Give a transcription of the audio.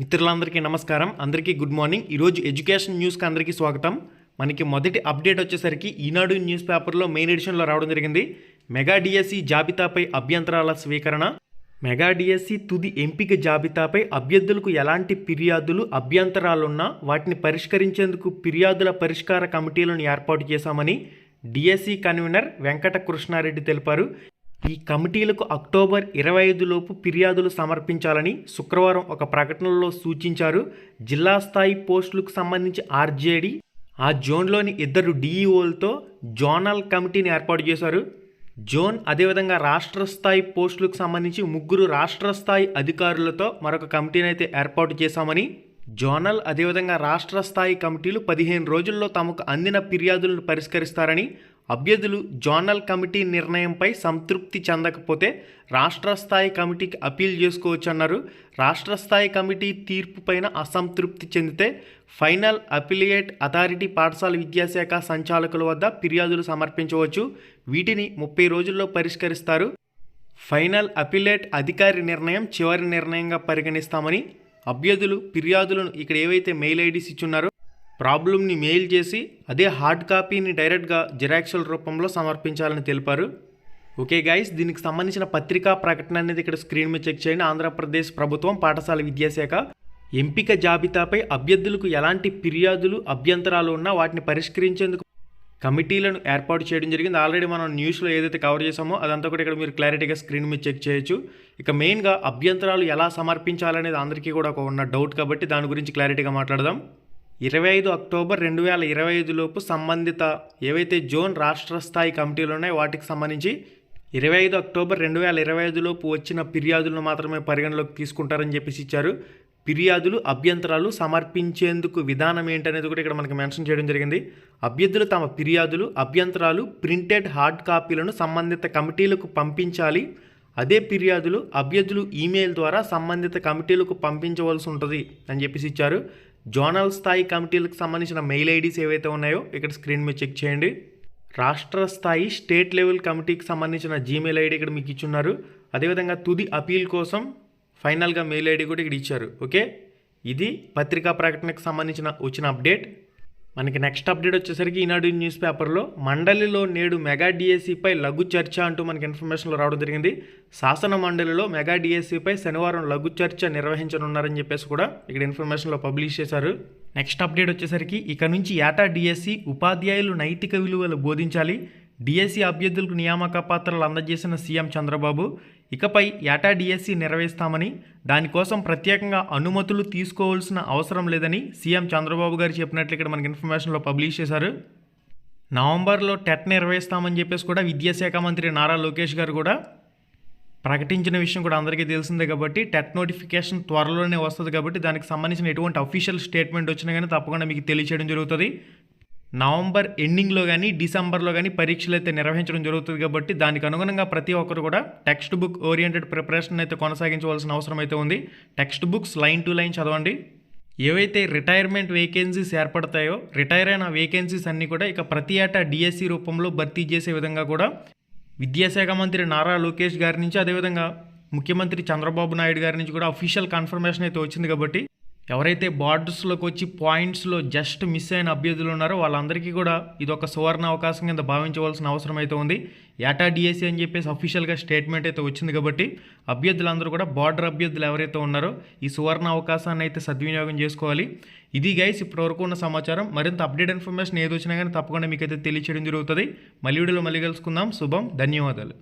మిత్రులందరికీ నమస్కారం. అందరికీ గుడ్ మార్నింగ్. ఈరోజు ఎడ్యుకేషన్ న్యూస్కి అందరికీ స్వాగతం. మనకి మొదటి అప్డేట్ వచ్చేసరికి ఈనాడు న్యూస్ పేపర్లో మెయిన్ ఎడిషన్లో రావడం జరిగింది. మెగా డిఎస్సి జాబితాపై అభ్యంతరాల స్వీకరణ. మెగా డిఎస్సి తుది ఎంపిక జాబితాపై అభ్యర్థులకు ఎలాంటి ఫిర్యాదులు అభ్యంతరాలున్నా వాటిని పరిష్కరించేందుకు ఫిర్యాదుల పరిష్కార కమిటీలను ఏర్పాటు చేశామని డిఎస్సి కన్వీనర్ వెంకట కృష్ణారెడ్డి తెలిపారు. ఈ కమిటీలకు అక్టోబర్ ఇరవై లోపు ఫిర్యాదులు సమర్పించాలని శుక్రవారం ఒక ప్రకటనలో సూచించారు. జిల్లా స్థాయి పోస్టులకు సంబంధించి ఆర్జేడీ ఆ జోన్లోని ఇద్దరు డిఈఓలతో జోనల్ కమిటీని ఏర్పాటు చేశారు. జోన్ అదేవిధంగా రాష్ట్ర స్థాయి పోస్టులకు సంబంధించి ముగ్గురు రాష్ట్ర స్థాయి అధికారులతో మరొక కమిటీని అయితే ఏర్పాటు చేశామని జోనల్ అదేవిధంగా రాష్ట్ర స్థాయి కమిటీలు పదిహేను రోజుల్లో తమకు అందిన ఫిర్యాదులను పరిష్కరిస్తారని అభ్యర్థులు జోనల్ కమిటీ నిర్ణయంపై సంతృప్తి చెందకపోతే రాష్ట్ర స్థాయి కమిటీకి అప్పీల్ చేసుకోవచ్చన్నారు. రాష్ట్ర స్థాయి కమిటీ తీర్పు పైన అసంతృప్తి చెందితే ఫైనల్ అఫిలియేట్ అథారిటీ పాఠశాల విద్యాశాఖ సంచాలకుల వద్ద ఫిర్యాదులు సమర్పించవచ్చు. వీటిని ముప్పై రోజుల్లో పరిష్కరిస్తారు. ఫైనల్ అపిలేట్ అధికారి నిర్ణయం చివరి నిర్ణయంగా పరిగణిస్తామని అభ్యర్థులు ఫిర్యాదులను ఇక్కడ ఏవైతే మెయిల్ ఐడీస్ ఇచ్చున్నారో ప్రాబ్లమ్ని మెయిల్ చేసి అదే హార్డ్ కాపీని డైరెక్ట్గా జిరాక్సుల రూపంలో సమర్పించాలని తెలిపారు. ఓకే గైస్ దీనికి సంబంధించిన పత్రికా ప్రకటన అనేది ఇక్కడ స్క్రీన్ మీద చెక్ చేయండి. ఆంధ్రప్రదేశ్ ప్రభుత్వం పాఠశాల విద్యాశాఖ ఎంపిక జాబితాపై అభ్యర్థులకు ఎలాంటి ఫిర్యాదులు అభ్యంతరాలు ఉన్నా వాటిని పరిష్కరించేందుకు కమిటీలను ఏర్పాటు చేయడం జరిగింది. ఆల్రెడీ మనం న్యూస్లో ఏదైతే కవర్ చేసామో అదంతా కూడా ఇక్కడ మీరు క్లారిటీగా స్క్రీన్ మీద చెక్ చేయొచ్చు. ఇక మెయిన్గా అభ్యంతరాలు ఎలా సమర్పించాలనేది అందరికీ కూడా ఒక ఉన్న డౌట్ కాబట్టి దాని గురించి క్లారిటీగా మాట్లాడదాం. ఇరవై ఐదు అక్టోబర్ రెండు వేల ఇరవై ఐదులోపు సంబంధిత ఏవైతే జోన్ రాష్ట్ర స్థాయి కమిటీలు ఉన్నాయో వాటికి సంబంధించి ఇరవై ఐదు అక్టోబర్ రెండు వేల ఇరవై ఐదులోపు వచ్చిన ఫిర్యాదులను మాత్రమే పరిగణలోకి తీసుకుంటారని చెప్పేసి ఇచ్చారు. ఫిర్యాదులు అభ్యంతరాలు సమర్పించేందుకు విధానం ఏంటనేది కూడా ఇక్కడ మనకి మెన్షన్ చేయడం జరిగింది. అభ్యర్థులు తమ ఫిర్యాదులు అభ్యంతరాలు ప్రింటెడ్ హార్డ్ కాపీలను సంబంధిత కమిటీలకు పంపించాలి. అదే ఫిర్యాదులు అభ్యర్థులు ఈమెయిల్ ద్వారా సంబంధిత కమిటీలకు పంపించవలసి ఉంటుంది అని చెప్పేసి ఇచ్చారు. జోనల్ స్థాయి కమిటీలకు సంబంధించిన మెయిల్ ఐడీస్ ఏవైతే ఉన్నాయో ఇక్కడ స్క్రీన్ మీద చెక్ చేయండి. రాష్ట్ర స్థాయి స్టేట్ లెవెల్ కమిటీకి సంబంధించిన జీమెయిల్ ఐడి ఇక్కడ మీకు ఇచ్చున్నారు. అదేవిధంగా తుది అపీల్ కోసం ఫైనల్గా మెయిల్ ఐడి కూడా ఇక్కడ ఇచ్చారు. ఓకే? ఇది పత్రికా ప్రకటనకు సంబంధించిన వచ్చిన అప్డేట్. మనకి నెక్స్ట్ అప్డేట్ వచ్చేసరికి ఈనాడు న్యూస్ పేపర్లో మండలిలో నేడు మెగా డిఎస్సిపై లఘు చర్చ అంటూ మనకి ఇన్ఫర్మేషన్లో రావడం జరిగింది. శాసన మండలిలో మెగా డిఎస్సిపై శనివారం లఘు చర్చ నిర్వహించనున్నారని చెప్పేసి కూడా ఇక్కడ ఇన్ఫర్మేషన్లో పబ్లిష్ చేశారు. నెక్స్ట్ అప్డేట్ వచ్చేసరికి ఇక నుంచి ఏటా డిఎస్సి ఉపాధ్యాయులు నైతిక విలువలు బోధించాలి. డిఎస్సి అభ్యర్థులకు నియామక పాత్రలు అందజేసిన సీఎం చంద్రబాబు. ఇకపై ఏటా డిఎస్సి నిర్వహిస్తామని దానికోసం ప్రత్యేకంగా అనుమతులు తీసుకోవాల్సిన అవసరం లేదని సీఎం చంద్రబాబు గారు చెప్పినట్లు ఇక్కడ మనకి ఇన్ఫర్మేషన్లో పబ్లిష్ చేశారు. నవంబర్లో టెట్ నిర్వహిస్తామని చెప్పేసి కూడా విద్యాశాఖ మంత్రి నారా లోకేష్ గారు కూడా ప్రకటించిన విషయం కూడా అందరికీ తెలిసిందే కాబట్టి టెట్ నోటిఫికేషన్ త్వరలోనే వస్తుంది కాబట్టి దానికి సంబంధించిన ఎటువంటి అఫీషియల్ స్టేట్మెంట్ వచ్చినా కానీ తప్పకుండా మీకు తెలియచేయడం జరుగుతుంది. నవంబర్ ఎండింగ్లో కానీ డిసెంబర్లో కానీ పరీక్షలు అయితే నిర్వహించడం జరుగుతుంది కాబట్టి దానికి అనుగుణంగా ప్రతి ఒక్కరు కూడా టెక్స్ట్ బుక్ ఓరియంటెడ్ ప్రిపరేషన్ అయితే కొనసాగించవలసిన అవసరం అయితే ఉంది. Text books line to line చదవండి. ఏవైతే రిటైర్మెంట్ వేకెన్సీస్ ఏర్పడతాయో రిటైర్ అయిన వేకెన్సీస్ అన్నీ కూడా ఇక ప్రతి ఏటా డిఎస్సి రూపంలో భర్తీ చేసే విధంగా కూడా విద్యాశాఖ మంత్రి నారా లోకేష్ గారి నుంచి అదేవిధంగా ముఖ్యమంత్రి చంద్రబాబు నాయుడు గారి నుంచి కూడా అఫీషియల్ కన్ఫర్మేషన్ అయితే వచ్చింది కాబట్టి ఎవరైతే బార్డర్స్లోకి వచ్చి పాయింట్స్లో జస్ట్ మిస్ అయిన అభ్యర్థులు ఉన్నారో వాళ్ళందరికీ కూడా ఇది ఒక సువర్ణ అవకాశం కింద భావించవలసిన అవసరం అయితే ఉంది. ఏటా డిఎస్సి అని చెప్పేసి అఫీషియల్గా స్టేట్మెంట్ అయితే వచ్చింది కాబట్టి అభ్యర్థులందరూ కూడా బార్డర్ అభ్యర్థులు ఎవరైతే ఉన్నారో ఈ సువర్ణ అవకాశాన్ని అయితే సద్వినియోగం చేసుకోవాలి. ఇది గైస్ ఇప్పటివరకు ఉన్న సమాచారం. మరింత అప్డేట్ ఇన్ఫర్మేషన్ ఏది వచ్చినా కానీ తప్పకుండా మీకైతే తెలియచేయడం జరుగుతుంది. మళ్ళీ వీడియోలో మళ్ళీ కలుసుకుందాం. శుభం. ధన్యవాదాలు.